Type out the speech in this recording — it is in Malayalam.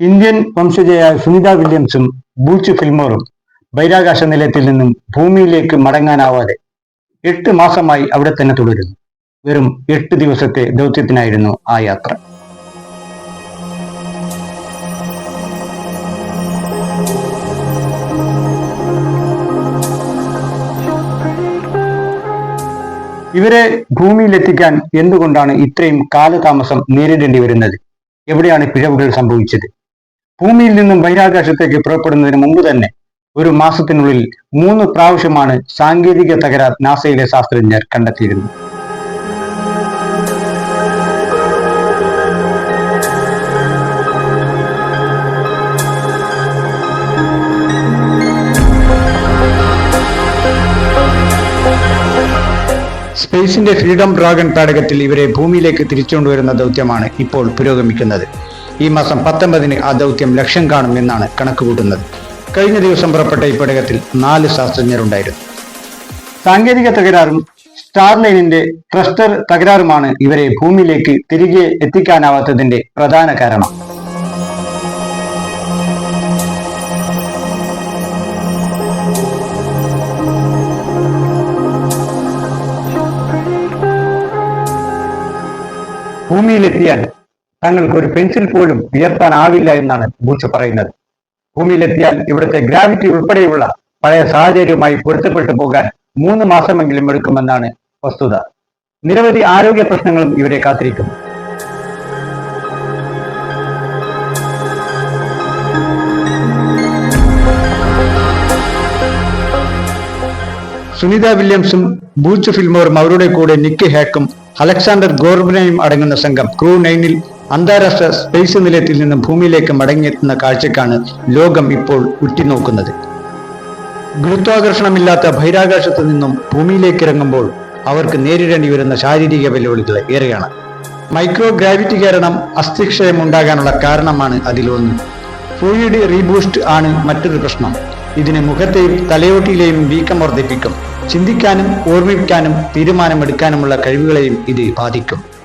ഇന്ത്യൻ വംശജയായ സുനിത വില്യംസും ബൂച്ച് ഫിൽമോറും ബഹിരാകാശ നിലയത്തിൽ നിന്നും ഭൂമിയിലേക്ക് മടങ്ങാനാവാതെ എട്ട് മാസമായി അവിടെ തന്നെ തുടരുന്നു. വെറും എട്ട് ദിവസത്തെ ദൗത്യത്തിനായിരുന്നു ആ യാത്ര. ഇവരെ ഭൂമിയിലെത്തിക്കാൻ എന്തുകൊണ്ടാണ് ഇത്രയും കാലതാമസം നേരിടേണ്ടി വരുന്നത്? എവിടെയാണ് പിഴവുകൾ സംഭവിച്ചത്? ഭൂമിയിൽ നിന്നും ബഹിരാകാശത്തേക്ക് പുറപ്പെടുന്നതിന് മുമ്പ് തന്നെ ഒരു മാസത്തിനുള്ളിൽ മൂന്ന് പ്രാവശ്യമാണ് സാങ്കേതിക തകരാർ നാസയിലെ ശാസ്ത്രജ്ഞർ കണ്ടെത്തിയിരുന്നത്. സ്പേസിന്റെ ഫ്രീഡം ഡ്രാഗൺ പേടകത്തിൽ ഇവരെ ഭൂമിയിലേക്ക് തിരിച്ചുകൊണ്ടുവരുന്ന ദൗത്യമാണ് ഇപ്പോൾ പുരോഗമിക്കുന്നത്. ഈ മാസം പത്തൊമ്പതിന് ആ ദൗത്യം ലക്ഷ്യം കാണും എന്നാണ് കണക്കുകൂട്ടുന്നത്. കഴിഞ്ഞ ദിവസം പുറപ്പെട്ട ഈ പേടകത്തിൽ നാല് ശാസ്ത്രജ്ഞരുണ്ടായിരുന്നു. സാങ്കേതിക തകരാറും സ്റ്റാർലൈനിന്റെ ട്രസ്റ്റർ തകരാറുമാണ് ഇവരെ ഭൂമിയിലേക്ക് തിരികെ എത്തിക്കാനാവാത്തതിന്റെ പ്രധാന കാരണം. ഭൂമിയിലെത്തിയാൽ തങ്ങൾക്ക് ഒരു പെൻസിൽ പോലും ഉയർത്താനാവില്ല എന്നാണ് ബൂച്ച് പറയുന്നത്. ഭൂമിയിലെത്തിയാൽ ഇവിടുത്തെ ഗ്രാവിറ്റി ഉൾപ്പെടെയുള്ള പഴയ സാഹചര്യവുമായി പൊരുത്തപ്പെട്ടു പോകാൻ മൂന്ന് മാസമെങ്കിലും എടുക്കുമെന്നാണ് വസ്തുത. നിരവധി ആരോഗ്യ പ്രശ്നങ്ങളും ഇവരെ കാത്തിരിക്കും സുനിത വില്യംസും ബൂച്ച് ഫിൽമോറും അവരുടെ കൂടെ നിക്കി ഹാക്കും അലക്സാണ്ടർ ഗോർബനയും അടങ്ങുന്ന സംഘം ക്രൂ നൈനിൽ അന്താരാഷ്ട്ര സ്പേസ് നിലയത്തിൽ നിന്നും ഭൂമിയിലേക്ക് മടങ്ങിയെത്തുന്ന കാഴ്ചക്കാണ് ലോകം ഇപ്പോൾ ഉറ്റുനോക്കുന്നത്. ഗുരുത്വാകർഷണമില്ലാത്ത ബഹിരാകാശത്തു നിന്നും ഭൂമിയിലേക്ക് ഇറങ്ങുമ്പോൾ അവർക്ക് നേരിടേണ്ടി വരുന്ന ശാരീരിക വെല്ലുവിളികൾ ഏറെയാണ്. മൈക്രോ ഗ്രാവിറ്റി കാരണം അസ്ഥിക്ഷയം ഉണ്ടാകാനുള്ള കാരണമാണ് അതിലൊന്ന്. ഫ്ലൂയിഡ് റീബൂസ്റ്റ് ആണ് മറ്റൊരു പ്രശ്നം. ഇതിന് മുഖത്തെയും തലയോട്ടിയിലെയും വീക്കം വർദ്ധിപ്പിക്കും. ചിന്തിക്കാനും ഓർമ്മിക്കാനും തീരുമാനമെടുക്കാനുമുള്ള കഴിവുകളെയും ഇത് ബാധിക്കും.